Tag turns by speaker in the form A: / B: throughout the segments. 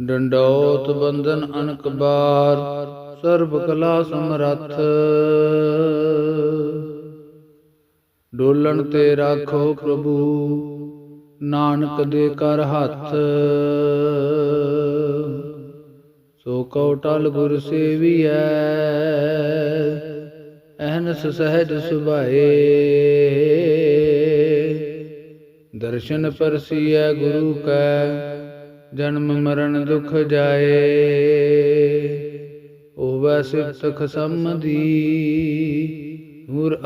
A: ਡੰਡੋਤ ਬੰਧਨ ਅਨਕ ਬਾਰ, ਸਰਬ ਕਲਾ ਸਮਰੱਥ। ਡੋਲਣ ਤੇ ਰਾਖੋ ਪ੍ਰਭੂ, ਨਾਨਕ ਦੇ ਕਰ ਹੱਥ। ਸੋ ਕਉ ਟਲ ਗੁਰ ਸੇਵੀਐ, ਅਹਨਸ ਸਹਿਜ ਸੁਭਾਏ। ਦਰਸ਼ਨ ਪਰਸੀਐ ਗੁਰੂ ਕੈ ਜਨਮ ਮਰਨ ਦੁਖ ਜਾਏ। ਓਵੈ ਸਿਫਤ ਖਸਮਦੀ ਨੂਰ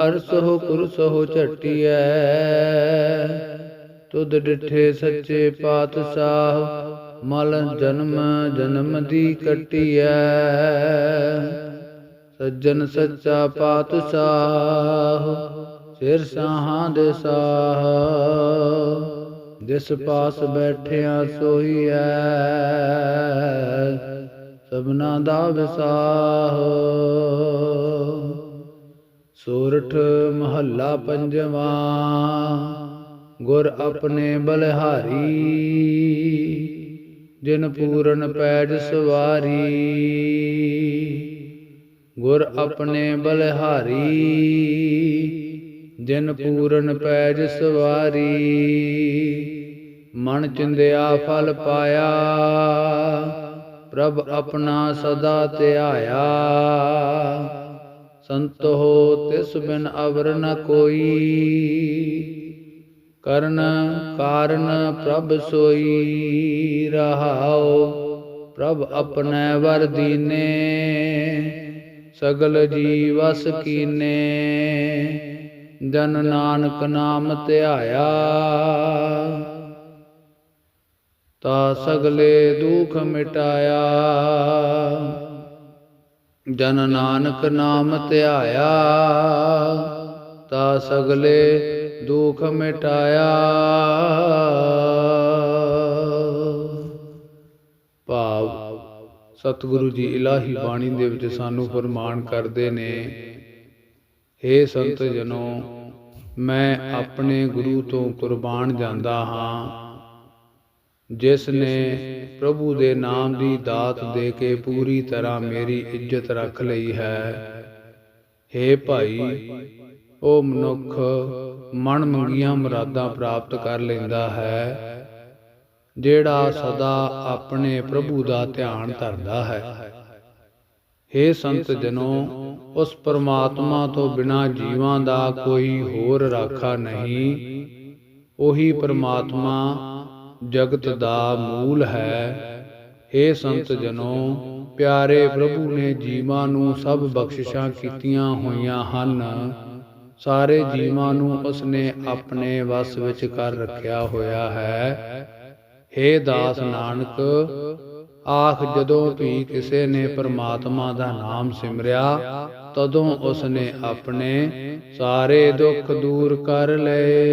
A: ਪੁਰਸ ਹੋ ਝਟਿਐ। ਤੁਧ ਡਿਠੇ ਸੱਚੇ ਪਾਤਸ਼ਾਹ, ਮਲ ਜਨਮ ਜਨਮ ਦੀ ਕਟਿਐ। ਸੱਜਣ ਸੱਚਾ ਪਾਤਸ਼ਾਹ, ਸਿਰ ਸਾਹਾਂ ਦੇ ਸਾਹ। ਜਿਸ ਪਾਸ ਬੈਠਿਆ ਸੋਈ ਐ ਸਭਨਾ ਦਾ ਵਿਸਾਹ। ਸੂਰਠ ਮਹੱਲਾ ਪੰਜਵਾ, ਗੁਰ ਆਪਣੇ ਬਲਿਹਾਰੀ। ਜਿਨ ਪੂਰਨ ਪੈਜ ਸਵਾਰੀ, ਗੁਰ ਆਪਣੇ ਬਲਿਹਾਰੀ। ਜਿਨ ਪੂਰਨ ਪੈਜ ਸਵਾਰੀ, ਮਨ ਚਿੰਦਿਆ ਫਲ ਪਾਇਆ। ਪ੍ਰਭ ਆਪਣਾ ਸਦਾ ਧਿਆਇਆ। ਸੰਤੋ ਤਿਸ ਬਿਨ ਅਵਰ ਨ ਕੋਈ। ਕਰਨ ਕਾਰਨ ਪ੍ਰਭ ਸੋਈ ਰਹਾਓ ਪ੍ਰਭ ਆਪਣੇ ਵਰ ਦੀਨੇ, ਸਗਲ ਜੀਵਸ ਕੀਨੇ। ਜਨ ਨਾਨਕ ਨਾਮ ਧਿਆਇਆ। ਤਾ ਸਗਲੇ ਦੁਖ ਮਿਟਾਇਆ। ਜਨ ਨਾਨਕ ਨਾਮ ਧਿਆਇਆ। ਤਾ ਸਗਲੇ ਦੁਖ ਮਿਟਾਇਆ। ਭਾਵ ਸਤਿਗੁਰੂ ਜੀ ਇਲਾਹੀ ਬਾਣੀ ਦੇ ਵਿੱਚ ਸਾਨੂੰ ਫਰਮਾਨ ਕਰਦੇ ਨੇ ਹੇ ਸੰਤ ਜਨੋ, ਮੈਂ ਆਪਣੇ ਗੁਰੂ ਤੋਂ ਕੁਰਬਾਨ ਜਾਂਦਾ ਹਾਂ। ਜਿਸ ਨੇ ਪ੍ਰਭੂ ਦੇ ਨਾਮ ਦੀ ਦਾਤ ਦੇ ਕੇ ਪੂਰੀ ਤਰ੍ਹਾਂ ਮੇਰੀ ਇੱਜ਼ਤ ਰੱਖ ਲਈ ਹੈ। हे ਭਾਈ, ਉਹ ਮਨੁੱਖ ਮਨ ਮੰਗੀਆਂ ਮੁਰਾਦਾਂ ਪ੍ਰਾਪਤ ਕਰ ਲੈਂਦਾ ਹੈ, ਜਿਹੜਾ ਸਦਾ ਆਪਣੇ ਪ੍ਰਭੂ ਦਾ ਧਿਆਨ ਧਰਦਾ ਹੈ। हे ਸੰਤ ਜਨੋ ਉਸ ਪਰਮਾਤਮਾ ਤੋਂ ਬਿਨਾ ਜੀਵਾਂ ਦਾ ਕੋਈ ਹੋਰ ਰਾਖਾ ਨਹੀਂ ਉਹੀ ਪਰਮਾਤਮਾ ਜਗਤ ਦਾ ਮੂਲ ਹੈ हे ਸੰਤ ਜਨੋ ਪਿਆਰੇ ਪ੍ਰਭੂ ਨੇ ਜੀਵਾਂ ਨੂੰ ਸਭ ਬਖਸ਼ਿਸ਼ਾਂ ਕੀਤੀਆਂ ਹੋਈਆਂ ਹਨ ਸਾਰੇ ਜੀਵਾਂ ਨੂੰ ਉਸਨੇ ਆਪਣੇ ਵਸ ਵਿੱਚ ਕਰ ਰੱਖਿਆ ਹੋਇਆ ਹੈ हे ਦਾਸ ਨਾਨਕ ਆਖ ਜਦੋਂ ਵੀ ਕਿਸੇ ਨੇ ਪਰਮਾਤਮਾ ਦਾ ਨਾਮ ਸਿਮਰਿਆ, ਤਦੋਂ ਉਸਨੇ ਆਪਣੇ ਸਾਰੇ ਦੁੱਖ ਦੂਰ ਕਰ ਲਏ।